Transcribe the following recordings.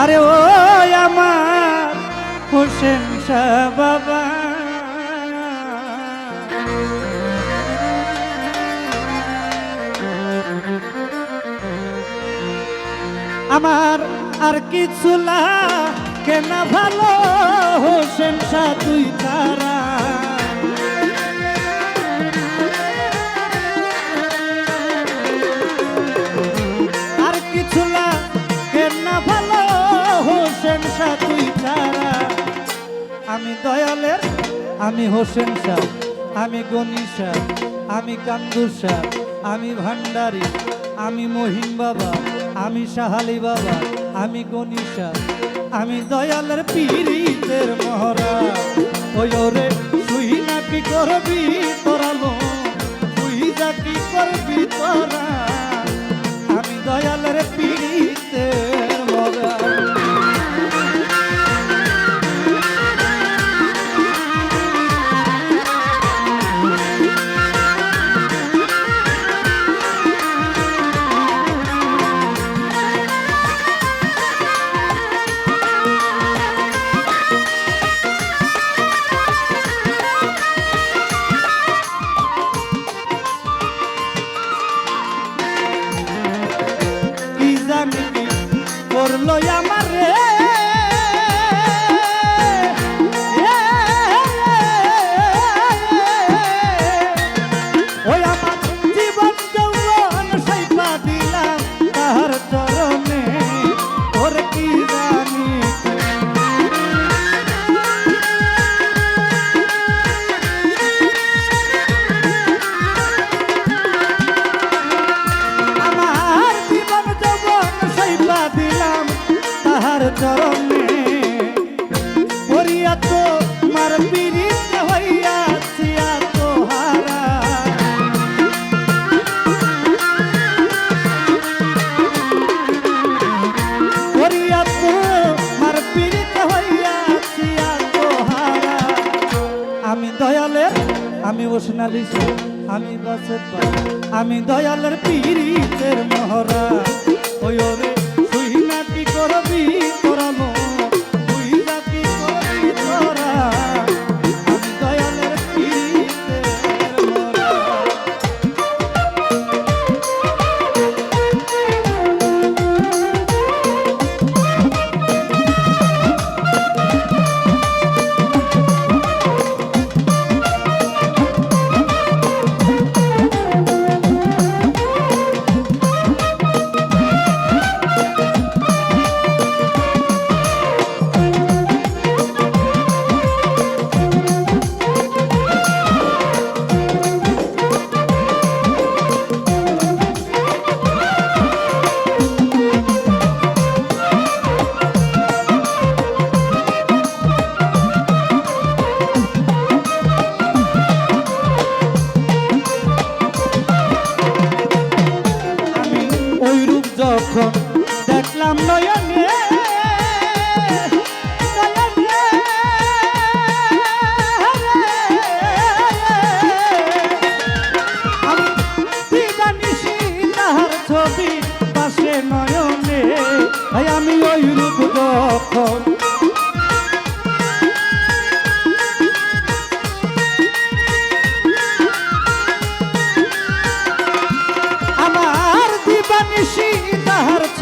আরে ও আমার হোসেন বাবা। আমার আর কিছু কেন ভালো হোসেন শাহ তুই তারা দয়ালের, আমি হোসেন শাহ আমি গনি শাহ আমি কান্দুর শাহ আমি ভান্ডারি, আমি মহিম বাবা, আমি সাহালি বাবা, আমি গনি শাহ আমি দয়ালের পীরিতের মহরা ওই ওরে, তুই না কি করবি তোরালো তুই যা কি করবি তোরা। আমি দয়ালের পীরিতের আমি ওসনালি আমি বাসের আমি দয়ালের পীড়িতের মহরা ওই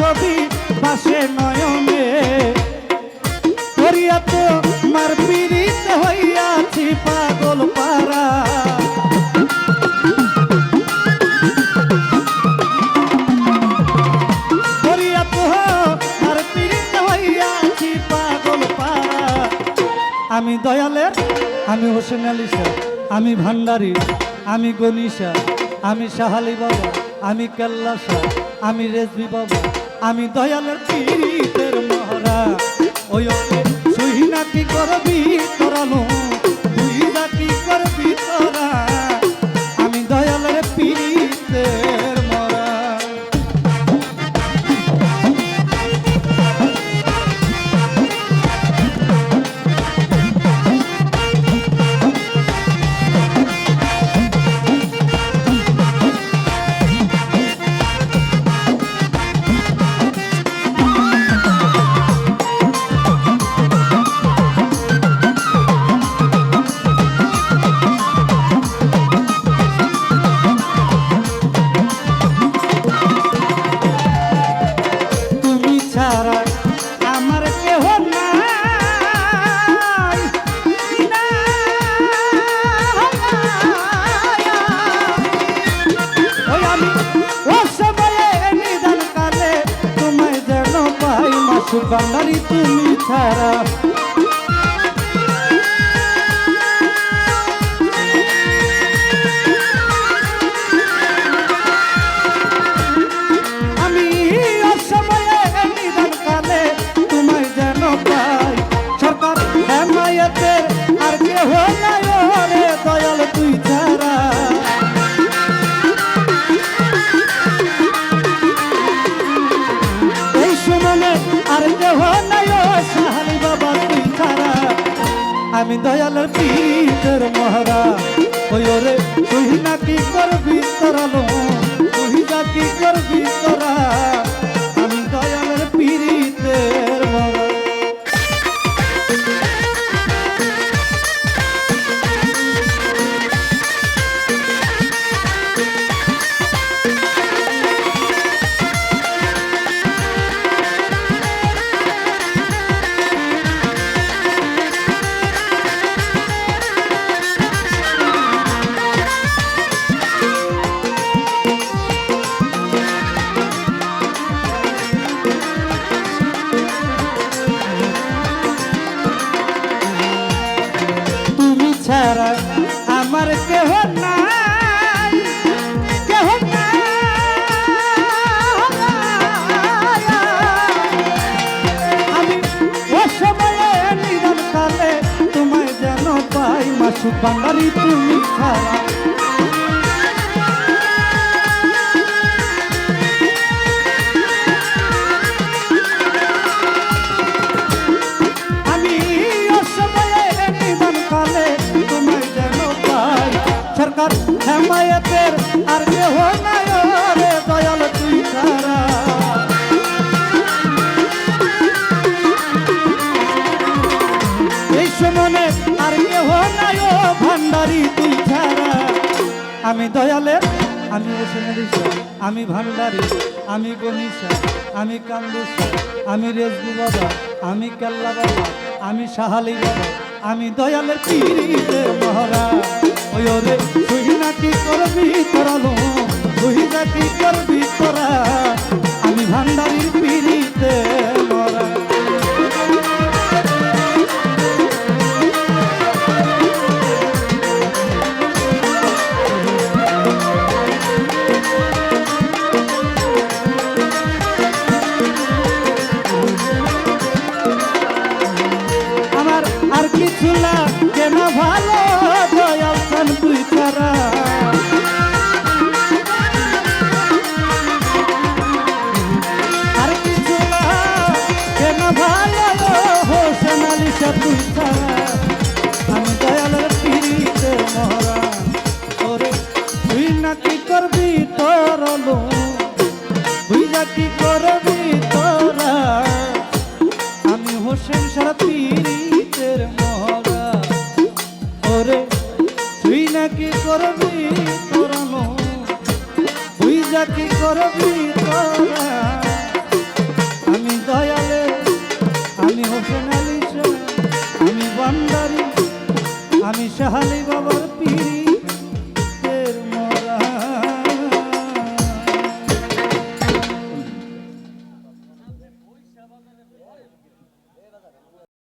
ছবি পাশে নয়নে। করিয়া তো মার পীড়িত হইয়াছি পাগল পারা আমি দয়ালের, আমি হোসেন আলী শাহ আমি ভান্ডারি, আমি গনিশা আমি সাহালি বাবা, আমি কেল্লা শাহ আমি রেজবি বাবা। আমি দয়ালের পীরিতের মহারা ওই ওরে সুই না কি করবি তোরানো তুই না কি করবি তোরা আমি দয়ালের পীরের মহারা ওই ওরে, তুই না কি করবি তোরালো তুই না কি করবি তোরা বাঙালি তুমি ছাড়া। সরকার হেমায়তের আর কেহ আমি দয়ালে আমি আমি ভান্ডারি আমি গণিসা আমি কান্দুসা আমি রেজবি বাবা আমি কেল্লা বাবা আমি সাহালি বাবা আমি দয়ালে পীরিতের মহারা ওই ওরে, তুই না কি করবি তোরালো তুই না কি করবি তোরা? আমি ভান্ডারির পীরিতের কি করবি তোরা? আমি হোসেন সারা পীরিতের মহরা ওরে, তুই নাকি করবি তোরা তুই যা কি করবি তোরা? আমি দয়ালে, আমি হোসেন আলী আমি বান্দারি আমি শাহালি